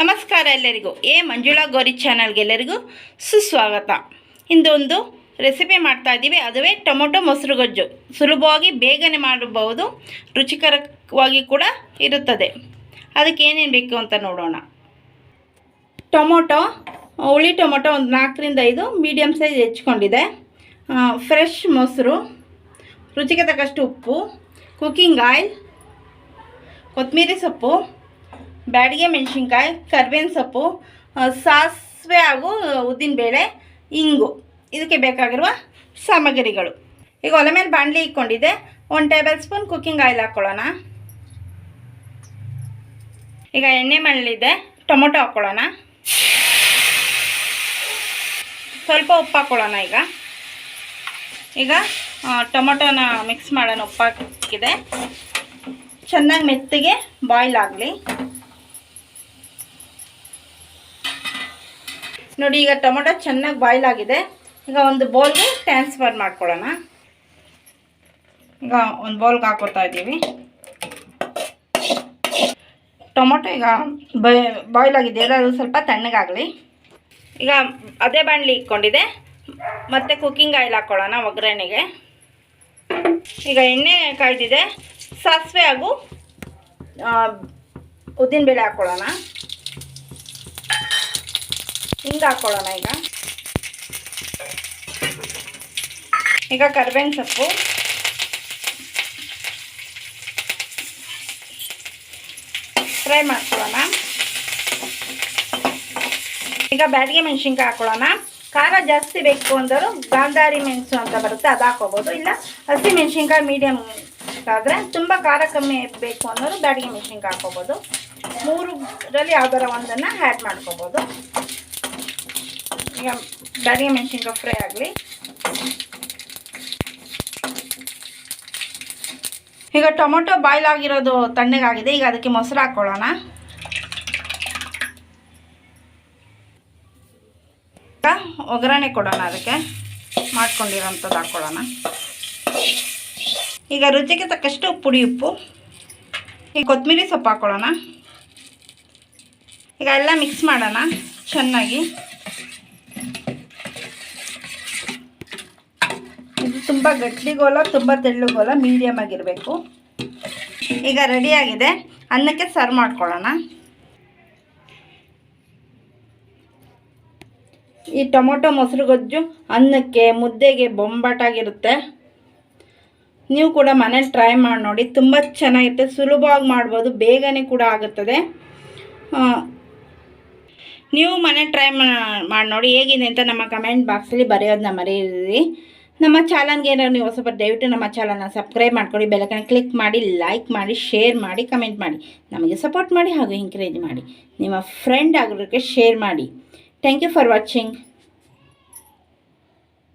ನಮಸ್ಕಾರ ಎಲ್ಲರಿಗೂ. ಎ ಮಂಜುಳಾ ಗೋರಿ ಚಾನಲ್ಗೆ ಎಲ್ಲರಿಗೂ ಸುಸ್ವಾಗತ. ಇಂದೊಂದು ರೆಸಿಪಿ ಮಾಡ್ತಾ ಇದ್ದೀವಿ. ಅದುವೇ ಟೊಮೊಟೊ ಮೊಸರು ಗೊಜ್ಜು. ಸುಲಭವಾಗಿ ಬೇಗನೆ ಮಾಡಬಹುದು. ರುಚಿಕರವಾಗಿ ಕೂಡ ಇರುತ್ತದೆ. ಅದಕ್ಕೆ ಏನೇನು ಬೇಕು ಅಂತ ನೋಡೋಣ. ಟೊಮೊಟೊ, ಹುಳಿ ಟೊಮೊಟೊ ಒಂದು ನಾಲ್ಕರಿಂದ ಐದು ಮೀಡಿಯಮ್ ಸೈಜ್ ಹೆಚ್ಕೊಂಡಿದೆ. ಫ್ರೆಶ್ ಮೊಸರು, ರುಚಿಗೆ ತಕ್ಕಷ್ಟು ಉಪ್ಪು ಕುಕ್ಕಿಂಗ್ ಆಯಿಲ್ ಕೊತ್ತಂಬರಿ ಸೊಪ್ಪು ಬ್ಯಾಡಿಗೆ ಮೆಣಸಿನ್ಕಾಯಿ, ಕರ್ಬೇವಿನ ಸೊಪ್ಪು ಸಾಸಿವೆ ಹಾಗೂ ಉದ್ದಿನಬೇಳೆ ಇಂಗು. ಇದಕ್ಕೆ ಬೇಕಾಗಿರುವ ಸಾಮಗ್ರಿಗಳು. ಈಗ ಒಲೆ ಮೇಲೆ ಬಾಣಲಿ ಇಟ್ಕೊಂಡಿದ್ದೆ ಒಂದು ಟೇಬಲ್ ಸ್ಪೂನ್ ಕುಕ್ಕಿಂಗ್ ಆಯಿಲ್ ಹಾಕ್ಕೊಳ್ಳೋಣ. ಈಗ ಎಣ್ಣೆ ಮಳ್ಳಿದೆ ಟೊಮೊಟೊ ಹಾಕ್ಕೊಳ್ಳೋಣ. ಸ್ವಲ್ಪ ಉಪ್ಪು ಹಾಕ್ಕೊಳ್ಳೋಣ ಈಗ. ಈಗ ಟೊಮೊಟೊನ ಮಿಕ್ಸ್ ಮಾಡೋಣ. ಉಪ್ಪು ಹಾಕಿದೆ. ಚೆನ್ನಾಗಿ ಮೆತ್ತಗೆ ಬಾಯ್ಲ್ ಆಗಲಿ. ನೋಡಿ, ಈಗ ಟೊಮೊಟೊ ಚೆನ್ನಾಗಿ ಬಾಯ್ಲ್ ಆಗಿದೆ. ಈಗ ಒಂದು ಬೌಲ್ಗೆ ಟ್ರಾನ್ಸ್ಫರ್ ಮಾಡ್ಕೊಳ್ಳೋಣ. ಈಗ ಒಂದು ಬೌಲ್ಗೆ ಹಾಕೋತಾ ಇದ್ದೀವಿ. ಟೊಮೊಟೊ ಈಗ ಬಾಯ್ಲ್ ಆಗಿದೆ. ಅದು ಸ್ವಲ್ಪ ತಣ್ಣಗಾಗಲಿ. ಈಗ ಅದೇ ಬಾಣಲಿ ಇಟ್ಕೊಂಡಿದೆ. ಮತ್ತು ಕುಕ್ಕಿಂಗ್ ಆಯಿಲ್ ಹಾಕ್ಕೊಳ್ಳೋಣ ಒಗ್ಗರಣೆಗೆ. ಈಗ ಎಣ್ಣೆ ಕಾಯ್ದಿದೆ. ಸಾಸಿವೆ ಹಾಗೂ ಉದ್ದಿನಬೇಳೆ ಹಾಕ್ಕೊಳ್ಳೋಣ ಹಿಂಗೆ ಹಾಕ್ಕೊಳ್ಳೋಣ ಈಗ. ಈಗ ಕರ್ಬೇವಿನ ಸೊಪ್ಪು. ಫ್ರೈ ಮಾಡ್ಕೊಳ್ಳೋಣ. ಈಗ ಬ್ಯಾಡಿಗೆ ಮೆಣಸಿನ್ಕಾಯಿ ಹಾಕೊಳ್ಳೋಣ. ಖಾರ ಜಾಸ್ತಿ ಬೇಕು ಅಂದರು ಗಾಂಧಾರಿ ಮೆಣಸು ಅಂತ ಬರುತ್ತೆ, ಅದು ಹಾಕೋಬೋದು ಇಲ್ಲ ಹಸಿ ಮೆಣಸಿನ್ಕಾಯಿ ಮೀಡಿಯಮ್ ಆದರೆ ತುಂಬ ಖಾರ ಕಮ್ಮಿ ಬೇಕು ಅನ್ನೋರು ಬ್ಯಾಡಿಗೆ ಮೆಣಸಿನ್ಕಾಯಿ ಹಾಕೋಬೋದು ಮೂರರಲ್ಲಿ ಯಾವ್ದಾರ ಒಂದನ್ನು ಆ್ಯಡ್ ಮಾಡ್ಕೋಬೋದು. ಈಗ ಬ್ಯಾಡಿಗೆ ಮೆಣಸಿನ್ಕಾಯಿ ಫ್ರೈ ಆಗಲಿ. ಈಗ ಟೊಮೊಟೊ ಬಾಯ್ಲ್ ಆಗಿರೋದು ತಣ್ಣಗಾಗಿದೆ, ಈಗ ಅದಕ್ಕೆ ಮೊಸರು ಹಾಕ್ಕೊಳ್ಳೋಣ. ಒಗ್ಗರಣೆ ಕೊಡೋಣ ಅದಕ್ಕೆ, ಮಾಡ್ಕೊಂಡಿರೋಂಥದ್ದು ಹಾಕ್ಕೊಳ್ಳೋಣ. ಈಗ ರುಚಿಗೆ ತಕ್ಕಷ್ಟು ಪುಡಿ ಉಪ್ಪು, ಈಗ ಕೊತ್ತಂಬರಿ ಸೊಪ್ಪು ಹಾಕ್ಕೊಳ್ಳೋಣ. ಈಗ ಎಲ್ಲ ಮಿಕ್ಸ್ ಮಾಡೋಣ, ಚೆನ್ನಾಗಿ. ತುಂಬ ಗಟ್ಟಿಗೋಲ ತುಂಬ ತೆಳ್ಳಗೋಲ ಮೀಡಿಯಮ್ ಆಗಿರಬೇಕು. ಈಗ ರೆಡಿಯಾಗಿದೆ ಅನ್ನಕ್ಕೆ ಸರ್ವ್ ಮಾಡ್ಕೊಳ್ಳೋಣ. ಈ ಟೊಮೊಟೊ ಮೊಸರು ಗೊಜ್ಜು ಅನ್ನಕ್ಕೆ ಮುದ್ದೆಗೆ ಬೊಂಬಾಟಾಗಿರುತ್ತೆ. ನೀವು ಕೂಡ ಮನೇಲಿ ಟ್ರೈ ಮಾಡಿ ನೋಡಿ. ತುಂಬ ಚೆನ್ನಾಗಿರುತ್ತೆ. ಸುಲಭವಾಗಿ ಮಾಡ್ಬೋದು. ಬೇಗನೆ ಕೂಡ ಆಗುತ್ತದೆ. ನೀವು ಮನೆ ಟ್ರೈ ಮಾಡಿ ನೋಡಿ ಹೇಗಿದೆ ಅಂತ ನಮ್ಮ ಕಮೆಂಟ್ ಬಾಕ್ಸಲ್ಲಿ ಬರೆಯೋದನ್ನ ಮರೆಯಿರಿ. ನಮ್ಮ ಚಾನಲ್ಗೆ ಏನಾದ್ರು ನೀವು ಸ್ವಲ್ಪ ದಯವಿಟ್ಟು ನಮ್ಮ ಚಾನಲ್ನ ಸಬ್ಸ್ಕ್ರೈಬ್ ಮಾಡ್ಕೊಳ್ಳಿ ಬೆಲಕನ ಕ್ಲಿಕ್ ಮಾಡಿ ಲೈಕ್ ಮಾಡಿ ಶೇರ್ ಮಾಡಿ ಕಮೆಂಟ್ ಮಾಡಿ. ನಮಗೆ ಸಪೋರ್ಟ್ ಮಾಡಿ ಹಾಗೂ ಎಂಕರೇಜ್ ಮಾಡಿ. ನಿಮ್ಮ ಫ್ರೆಂಡ್ ಆಗೋದಕ್ಕೆ ಶೇರ್ ಮಾಡಿ. Thank you for watching